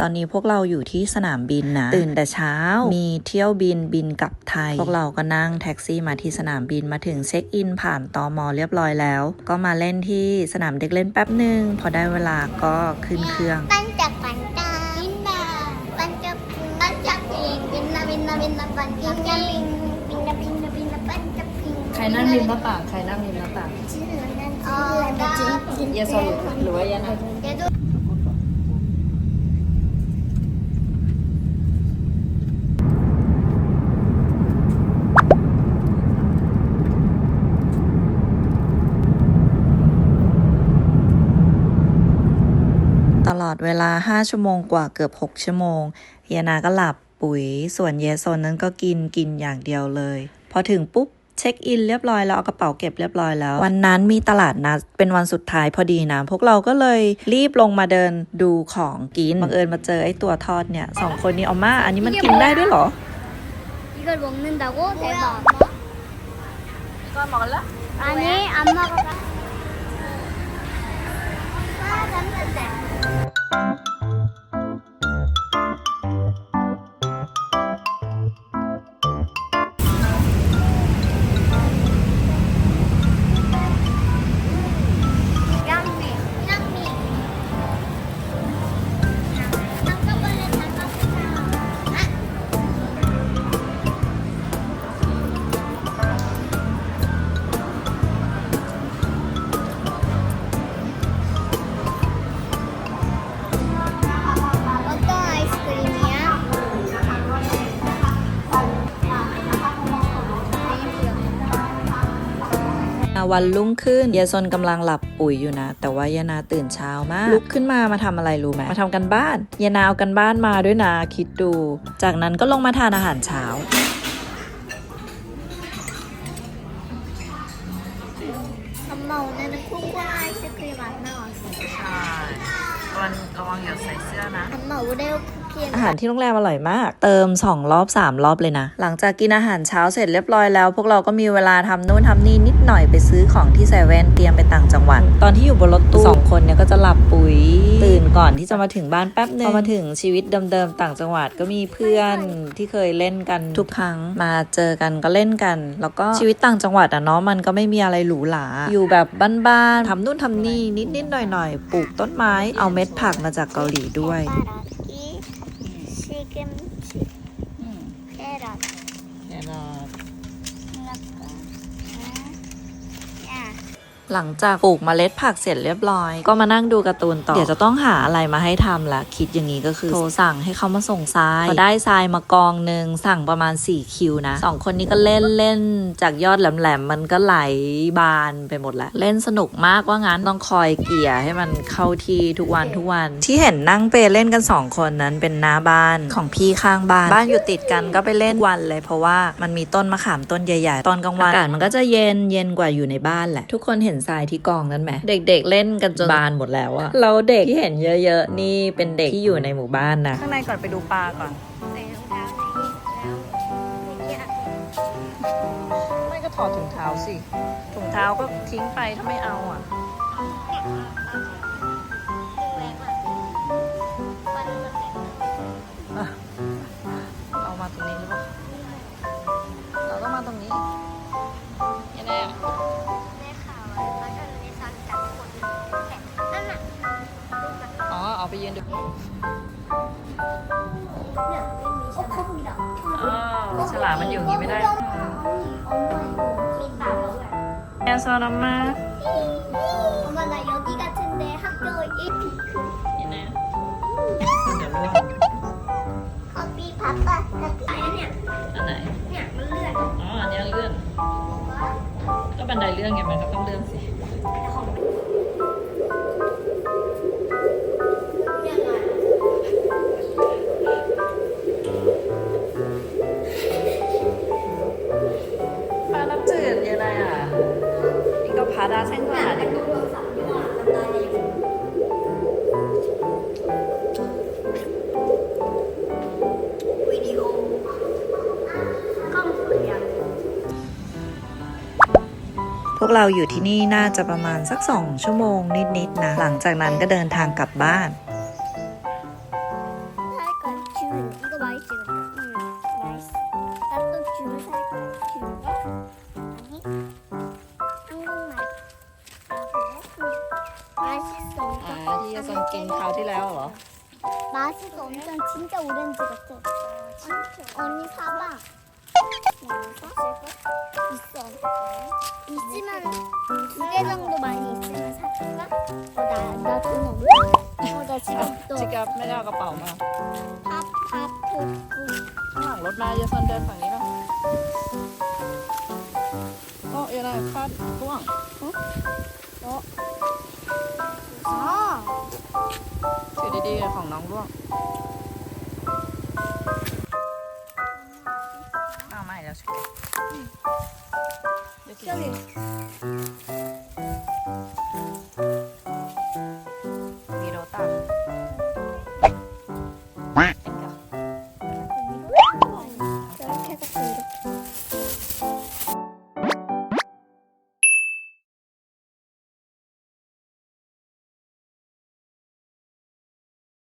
ตอนนี้พวกเราอยู่ที่สนามบินนะ ตื่นแต่เช้า มีเที่ยวบินบินกลับไทย พวกเราก็นั่งแท็กซี่มาที่สนามบินมาถึงเช็คอินผ่านตอมอเรียบร้อยแล้ว ก็มาเล่นที่สนามเด็กเล่นแป๊บหนึ่งพอได้เวลาก็ขึ้นเครื่อง ปั่นจักรปั่นจักรบินดาปั่นจักรปั่นจักรบินนาบินนาบินนาปั่นจักรบินบินนาบินนาบินนาปันจักรใครนั่งบิมหน้าป่างใครนั่งบิมหน้าป่างชื่อนั่นชื่ออะไนะจ๊ยาสลบหรือว่ายาหน้า เวลา 5 ชั่วโมงกว่าเกือบ 6 ชั่วโมงเฮียนาก็หลับปุ๋ย ส่วนเยโซนนั้นก็กินกินอย่างเดียวเลย พอถึงปุ๊บ เช็คอินเรียบร้อยแล้วเอากระเป๋าเก็บเรียบร้อยแล้ว วันนั้นมีตลาดนัดเป็นวันสุดท้ายพอดีนะ พวกเราก็เลยรีบลงมาเดินดูของกินบังเอิญมาเจอไอ้ตัวทอดเนี่ยสองคนนี้เอามาอันนี้มันกินได้ด้วยเหรอ 이걸 먹는다고? 대박. 이거 먹을래? 아니, 안 먹어. 아, 잠깐만. วันรุ่งขึ้นเยซนกำลังหลับปุ๋ยอยู่นะ แต่ว่ายานาตื่นเช้ามากลุกขึ้นมามาทำอะไรรู้ไหมมาทำกันบ้านยานาเอากันบ้านมาด้วยนะคิดดู จากนั้นก็ลงมาทานอาหารเช้าทำเมาเนี่ยนคู่ว่าไอศครีมอันนอใช่วันระงอย่าใส่เสื้อนะทำเมาเร็วอาหารที่โรงแรมอร่อยมาก เติม 2 รอบ 3 รอบเลยนะ หลังจากกินอาหารเช้าเสร็จเรียบร้อยแล้ว พวกเราก็มีเวลาทำนู่นทำนี่นิดหน่อยไปซื้อของที่เซเว่นเตรียมไปต่างจังหวัด ตอนที่อยู่บนรถตู้สองคนเนี่ยก็จะหลับปุ๋ย ตื่นก่อนที่จะมาถึงบ้านแป๊บนึงพอมาถึงชีวิตเดิมๆต่างจังหวัดก็มีเพื่อนที่เคยเล่นกันทุกครั้งมาเจอกันก็เล่นกัน แล้วก็ชีวิตต่างจังหวัดอะเนาะมันก็ไม่มีอะไรหรูหราอยู่แบบบ้านๆทำนู่นทำนี่นิดๆหน่อยๆปลูกต้นไม้เอาเม็ดผักมาจากเกาหลีด้วย 天哪！ หลังจากปลูกเมล็ดผักเสร็จเรียบร้อย ก็มานั่งดูการ์ตูนต่อ เดี๋ยวจะต้องหาอะไรมาให้ทำละคิดอย่างนี้ก็คือโทรสั่งให้เขามาส่งทรายพอได้ทรายมากองหนึ่งสั่งประมาณ4คิวนะสองคนนี้ก็เล่นเล่นจากยอดแหลมๆมันก็ไหลบานไปหมดแล้วเล่นสนุกมากว่างั้นต้องคอยเกลี่ยให้มันเข้าที่ทุกวันทุกวัน ที่เห็นนั่งเปเล่นกันสองคนนั้นเป็นหน้าบ้านของพี่ข้างบ้าน บ้านอยู่ติดกันก็ไปเล่นวันเลย เพราะว่ามันมีต้นมะขามต้นใหญ่ๆ ตอนกลางวันอากาศมันก็จะเย็นเย็นกว่าอยู่ในบ้านแหละ ทุกคนเห็นทรายที่กองนั้นไหมเด็กๆเล่นกันจนบานหมดแล้วอะเราเด็กที่เห็นเยอะๆ นี่เป็นเด็กที่อยู่ในหมู่บ้านนะข้างในก่อนไปดูปลาก่อนไม่ก็ถอดถุงเท้าสิถุงเท้าก็ทิ้งไปถ้าไม่เอาอะ อ๋อฉลามมันอยู่อย่างนี้ไม่ได้แอนโซนอมมา 엄마 나 여기 같은데 학교 1핑크 ยังไงเดี๋ยวร่วง 커피 바빠 커피 아니야 อันไหน 그냥 물르야 อ๋อ อันนี้เลื่อน ก็บันไดเลื่อนไง มันก็ต้องเลื่อนสิ เส้นขนาดนี้ วิดีโอกล้องสวยอ่ะ พวกเราอยู่ที่นี่น่าจะประมาณสักสองชั่วโมงนิดๆนะ หลังจากนั้นก็เดินทางกลับบ้าน 음, 이거 맛있지 근데. 응, 맛있어. 맛있어. 엄청 진짜 오렌지 같아. 진짜. 언니 사봐. 있어. 있으면 두 개 정도 많이 있으면 사줄까? 어, 나, 나 돈 없네. 어, 나 지금 또 ชิกับไม่ได้เอากระเป๋ามา 밥, 밥, 볶음. ข้างหลังรถมาเยอะซนเดินฝั่งนี้แล้วโอ้ยอะไรคาดร่วง 아, ถือดีๆของน้องร่วงเอาไม่แล้วชิคเดี๋ยวกิน저 기.